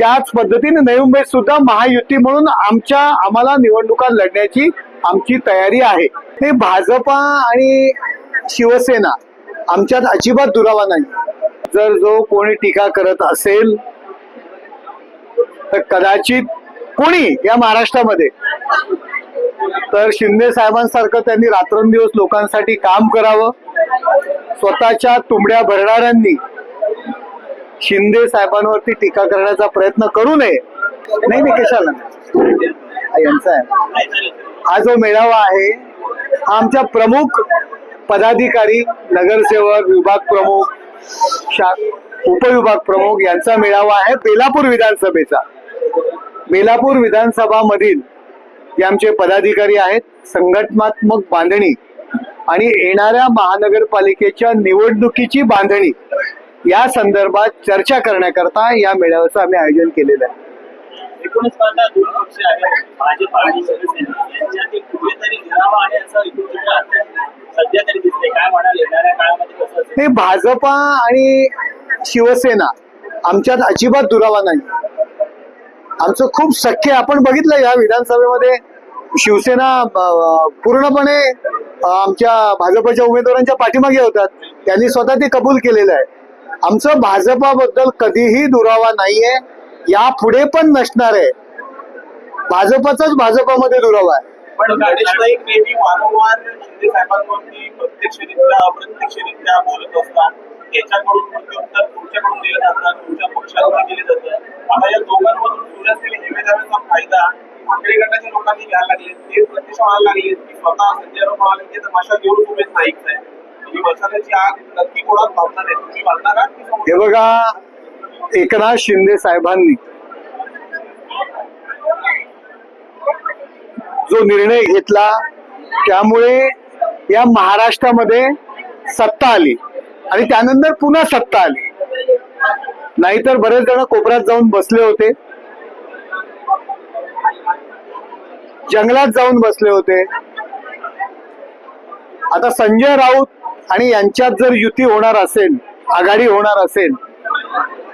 त्याच पद्धतीने नवी मुंबईत सुद्धा महायुती म्हणून आमच्या आम्हाला निवडणुका लढण्याची आमची तयारी आहे. हे भाजपा आणि शिवसेना आमच्यात अजिबात दुरावा नाही. जर जो कोणी टीका करत असेल तर कदाचित कोणी या महाराष्ट्रामध्ये तर शिंदे साहेबांसारखं त्यांनी रात्रंदिवस लोकांसाठी काम करावं स्वतःच्या तुंबड्या भरणाऱ्यांनी शिंदे साहेबांवरती टीका करण्याचा प्रयत्न करू नये. नाही नाही कशाला? हा यांचा आहे. हा जो मेळावा आहे हा आमच्या प्रमुख पदाधिकारी नगरसेवक विभाग प्रमुख शा उपविभाग प्रमुख यांचा मेळावा आहे बेलापूर विधानसभेचा. बेलापूर विधानसभा मधील जे आमचे पदाधिकारी आहेत संघटनात्मक बांधणी आणि येणाऱ्या महानगरपालिकेच्या निवडणुकीची बांधणी या संदर्भात चर्चा करण्याकरता या मेळाव्याचं आम्ही आयोजन केलेलं आहे. एकूणच पाहता दोन पक्ष आहेत भाजप आणि शिवसेना यांच्यातील कुठेतरी दुरावा आहे असं एकूण चित्र आता सध्या तरी दिसते काय म्हणाल येणाऱ्या काळामध्ये कसं असेल? हे भाजपा आणि शिवसेना आमच्यात अजिबात दुरावा नाही. आमचं खूप सख्य. आपण बघितलं या विधानसभेमध्ये शिवसेना अं, पूर्णपणे अं, आमच्या भाजपच्या उमेदवारांच्या पाठीमागे होतात. त्यांनी स्वतः ते कबूल केलेलं आहे. आमचं भाजपाबद्दल कधीही दुरावा नाहीये या पुढे पण नसणार आहे. भाजपाचाच भाजपामध्ये दुरावा आहे. पण गणेश नाईक नेहमी वारंवार शिंदे साहेबांवरती प्रत्यक्षरित्या अप्रत्यक्षरित्या बोलत असतात. त्याच्याकडून प्रत्युत्तर तुमच्याकडून दिलं जातं तुमच्या पक्षाकडून दिले जातं. आता या दोघांमधून सुरू असलेल्या निवेदनाचा फायदा ठाकरे गटाच्या लोकांनी घ्यायला लागले ते प्रत्यक्ष म्हणायला लागले की स्वतः संजय राऊत म्हणाले की तमाशा घेऊन तुम्ही नाईक आहे. ही मसाल्याची आग हे बघा एकनाथ शिंदे साहेबांनी जो निर्णय घेतला त्यामुळे या महाराष्ट्रामध्ये सत्ता आली आणि त्यानंतर पुन्हा सत्ता आली. नाहीतर बरेच जण कोपऱ्यात जाऊन बसले होते. जंगलात जाऊन बसले होते. आता संजय राऊत आणि यांच्यात जर युती होणार असेल आघाडी होणार असेल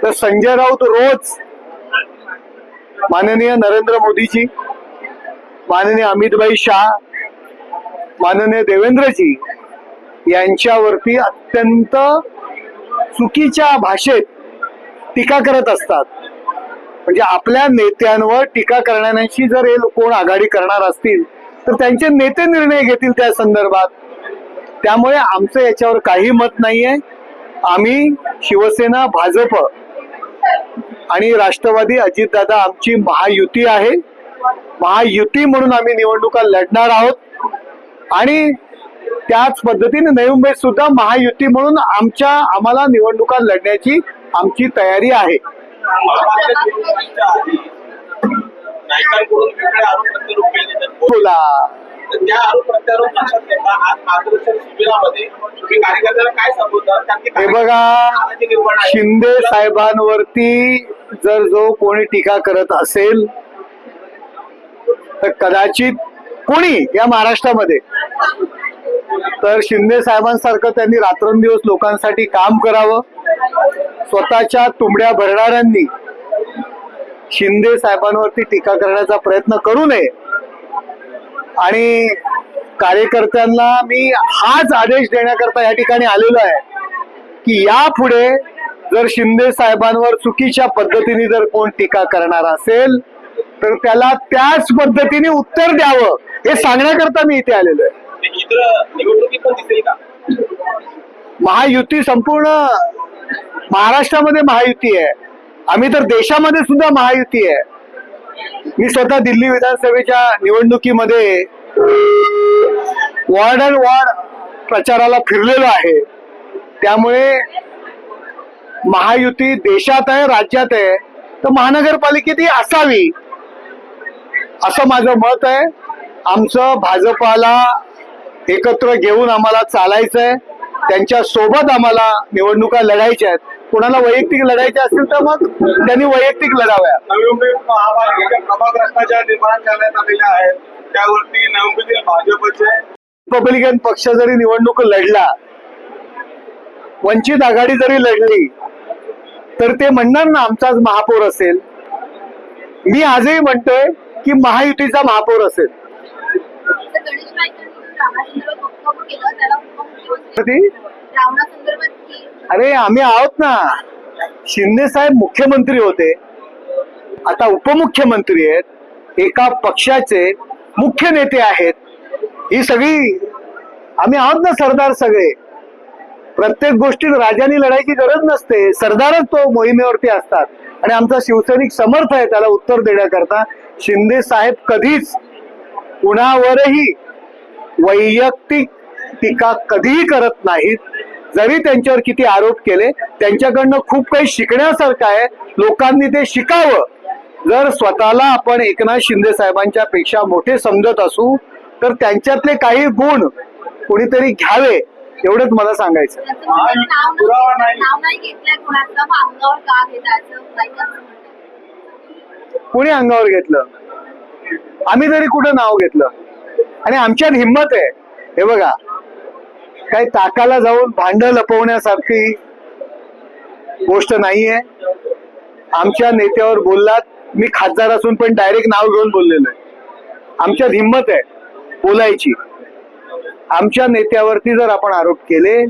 तर संजय राऊत रोज माननीय नरेंद्र मोदीजी माननीय अमितभाई शाह माननीय देवेंद्रजी यांच्यावरती अत्यंत चुकीच्या भाषेत टीका करत असतात. म्हणजे आपल्या नेत्यांवर टीका करण्याची जर हे कोण आघाडी करणार असतील तर त्यांचे नेते निर्णय घेतील त्या संदर्भात. त्यामुळे आमचं याच्यावर काही मत नाहीये. आम्ही शिवसेना भाजप आणि राष्ट्रवादी अजितदादा आमची महायुती आहे. महायुती म्हणून आम्ही निवडणुका लढणार आहोत. आणि त्याच पद्धतीने नवी मुंबईत सुद्धा महायुती म्हणून आमच्या आम्हाला निवडणुका लढण्याची आमची तयारी आहे. बोला. त्या आरोप प्रत्यारोप लक्षात घेता आज मार्गदर्शन शिबिरामध्ये तुम्ही कार्यकर्त्यांना काय संबोधणार कारण की हे बघा नाराजी निर्माण आहे. शिंदे साहेबांवरती जर जो कोणी टीका करत असेल तर कदाचित कोणी या महाराष्ट्रामध्ये तर शिंदे साहेबांसारखं त्यांनी रात्रंदिवस लोकांसाठी काम करावं. स्वतःच्या तुंबड्या भरणाऱ्यांनी शिंदे साहेबांवरती टीका करण्याचा प्रयत्न करू नये. आणि कार्यकर्त्यांना मी हाच आदेश देण्याकरता या ठिकाणी आलेलो आहे की यापुढे जर शिंदे साहेबांवर चुकीच्या पद्धतीने जर कोण टीका करणार असेल तर त्याला त्याच पद्धतीने उत्तर द्यावं हे सांगण्याकरता मी इथे आलेलो आहे. महायुती संपूर्ण महाराष्ट्रामध्ये महायुती आहे. आम्ही तर देशामध्ये सुद्धा महायुती आहे. मी स्वतः दिल्ली विधानसभेच्या निवडणुकीमध्ये वॉर्ड अँड वॉर्ड प्रचाराला फिरलेलो आहे. त्यामुळे महायुती देशात आहे राज्यात आहे तर महानगरपालिकेत ही असावी असं माझं मत आहे. आमचं भाजपाला एकत्र घेऊन आम्हाला चालायचं आहे त्यांच्यासोबत आम्हाला निवडणुका लढायच्या आहेत. कोणाला वैयक्तिक लढायच्या असतील तर मग त्यांनी वैयक्तिक लढाव्या. नवी मुंबई महापालिकेच्या निर्माण करण्यात आलेल्या आहेत. त्यावरती नवी मुंबईतील भाजपचे रिपब्लिकन पक्ष जरी निवडणूक लढला वंचित आघाडी जरी लढली तर ते म्हणणार ना आमचाच महापौर असेल. मी आजही म्हणतोय की महायुतीचा महापौर असेल. तर अरे आम्ही आहोत ना. शिंदे साहेब मुख्यमंत्री होते. आता उपमुख्यमंत्री आहेत. एका पक्षाचे मुख्य नेते आहेत. ही सगळी आम्ही आहोत ना सरदार सगळे. प्रत्येक गोष्टीत राजाने लढायची गरज नसते. सरदारच तो मोहिमेवरती असतात. आणि आमचा शिवसैनिक समर्थ आहे त्याला उत्तर देण्याकरता. शिंदे साहेब कधीच कुणावरही वैयक्तिक टीका कधीही करत नाहीत. जरी त्यांच्यावर किती आरोप केले त्यांच्याकडनं खूप काही शिकण्यासारखं आहे. लोकांनी ते शिकावं. जर स्वतःला आपण एकनाथ शिंदे साहेबांच्या पेक्षा मोठे समजत असू तर त्यांच्यातले काही गुण कोणीतरी घ्यावे एवढंच मला सांगायचं कोणी अंगावर घेतलं? आम्ही तरी कुठं नाव घेतलं? आणि आमच्यात हिंमत आहे. हे बघा काही ताकाला जाऊन भांड लपवण्यासारखी गोष्ट नाहीये. आमच्या नेत्यावर बोललात. मी खासदार असून पण डायरेक्ट नाव घेऊन बोललेलं आहे. आमच्यात हिंमत आहे बोलायची. आमच्या नेत्यावरती जर आपण आरोप केले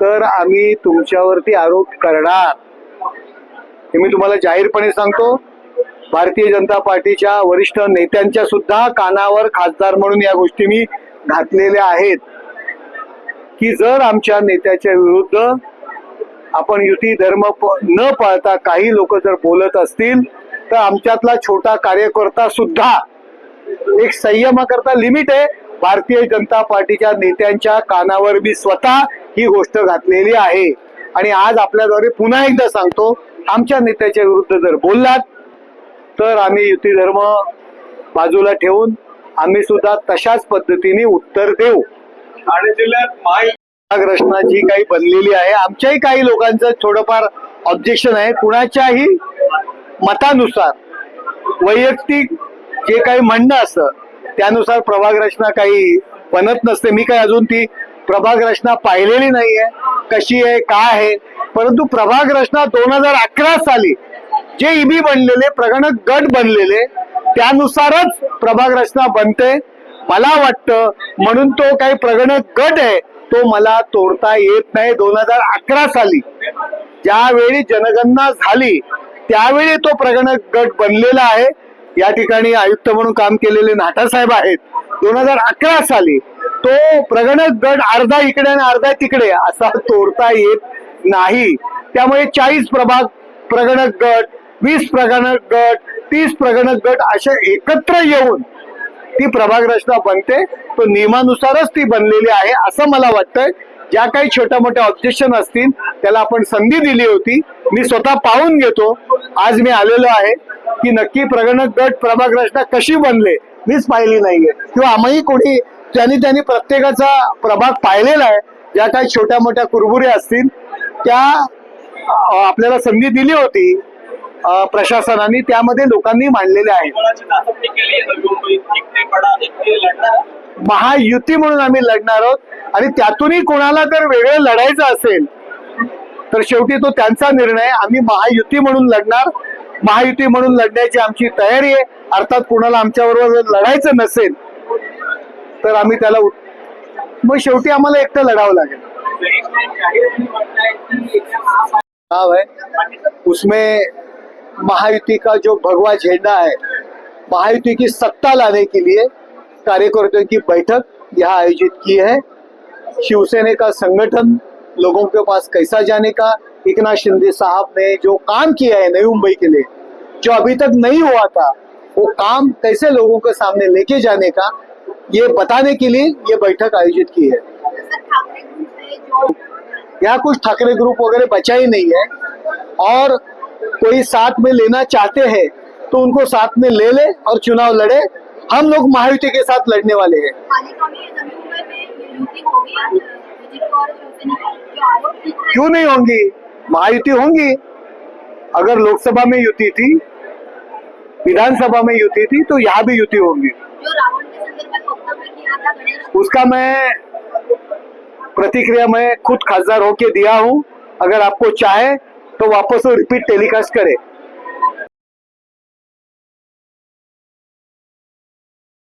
तर आम्ही तुमच्यावरती आरोप करणार. हे मी तुम्हाला जाहीरपणे सांगतो. भारतीय जनता पार्टीच्या वरिष्ठ नेत्यांच्या सुद्धा कानावर खासदार म्हणून या गोष्टी मी घातलेल्या आहेत. की जर आमच्या नेत्याच्या विरुद्ध आपण युती धर्म प- न पाळता काही लोक जर बोलत असतील तर आमच्यातला छोटा कार्यकर्ता सुद्धा एक संयमाकरता लिमिट आहे. भारतीय जनता पार्टीच्या नेत्यांच्या कानावर मी स्वतः ही गोष्ट घातलेली आहे. आणि आज आपल्याद्वारे पुन्हा एकदा सांगतो आमच्या नेत्याच्या विरुद्ध जर बोललात तर आम्ही युती धर्म बाजूला ठेवून आम्ही सुद्धा तशाच पद्धतीने उत्तर देऊ. ठाणे जिल्ह्यात महायुती रचना जी काही बनलेली आहे. आमच्याही काही लोकांचं थोडंफार ऑब्जेक्शन आहे. कुणाच्याही मतानुसार वैयक्तिक जे काही म्हणणं असतं त्यानुसार प्रभाग रचना काही बनत नसते. मी काही अजून ती प्रभाग रचना पाहिलेली नाहीये. कशी आहे काय आहे? परंतु प्रभाग रचना दोन हजार अकरा साली जे ईबी बनलेले प्रगणक गट बनलेले त्यानुसारच प्रभाग रचना बनते. मला वाटतं म्हणून तो काही प्रगणक गट आहे तो मला तोडता येत नाही दोन हजार अकरा साली. ज्यावेळी जनगणना झाली त्यावेळी तो प्रगणक गट बनलेला आहे. या ठिकाणी आयुक्त म्हणून काम केलेले नाटा साहेब आहेत. दोन हजार अकरा साली तो प्रगणक गट अर्धा इकडे आणि अर्धा तिकडे असा तोडता येत नाही. त्यामुळे चाळीस प्रभाग प्रगणक गट वीस प्रगणक गट तीस प्रगणक गट असे एकत्र येऊन ती प्रभाग रचना बनते. तो नियमानुसारच ती बनलेली आहे असं मला वाटतंय. ज्या काही छोट्या मोठ्या ऑब्जेक्शन असतील त्याला आपण संधी दिली होती. मी स्वतः पाहून घेतो. आज मी आलेलो आहे की नक्की प्रगणक गट प्रभाग रचना कशी बनले मीच पाहिली नाहीये. किंवा आम्ही कोणी ज्यांनी त्यांनी प्रत्येकाचा प्रभाग पाहिलेला आहे ज्या काही छोट्या मोठ्या कुरबुरे असतील त्या आपल्याला संधी दिली होती. प्रशासनाने त्यामध्ये लोकांनी मांडलेल्या आहेत महायुती म्हणून आम्ही लढणार आहोत. आणि त्यातूनही कोणाला जर वेगळं लढायचं असेल तर शेवटी तो त्यांचा निर्णय. आम्ही महायुती म्हणून लढणार. महायुती म्हणून लढण्याची आमची तयारी आहे. अर्थात कोणाला आमच्याबरोबर जर लढायचं नसेल तर आम्ही त्याला मग शेवटी आम्हाला एकटं लढावं लागेल. है उसमें महायुति का जो भगवा झंडा है, महायुति की सत्ता लाने के लिए कार्यकर्ताओं की बैठक यहाँ आयोजित की है। शिवसेना का संगठन लोगों के पास कैसा जाने का, एकनाथ शिंदे साहब ने जो काम किया है नई मुंबई के लिए, जो अभी तक नहीं हुआ था, वो काम कैसे लोगों के सामने लेके जाने का, ये बताने के लिए ये बैठक आयोजित की है। यहाँ कुछ ठाकरे ग्रुप वगैरह बचा ही नहीं है और कोई साथ में लेना चाहते हैं तो उनको साथ में ले ले और चुनाव लड़े। हम लोग महायुति के साथ लड़ने वाले हैं। क्यों नहीं होंगी? महायुति होंगी। अगर लोकसभा में युति थी विधानसभा में युति थी तो यहाँ भी युति होंगी। उसका मैं प्रतिक्रिया मैं खुद खासदार होके दिया हूँ। अगर आपको चाहे तो वापस रिपीट टेलीकास्ट करे.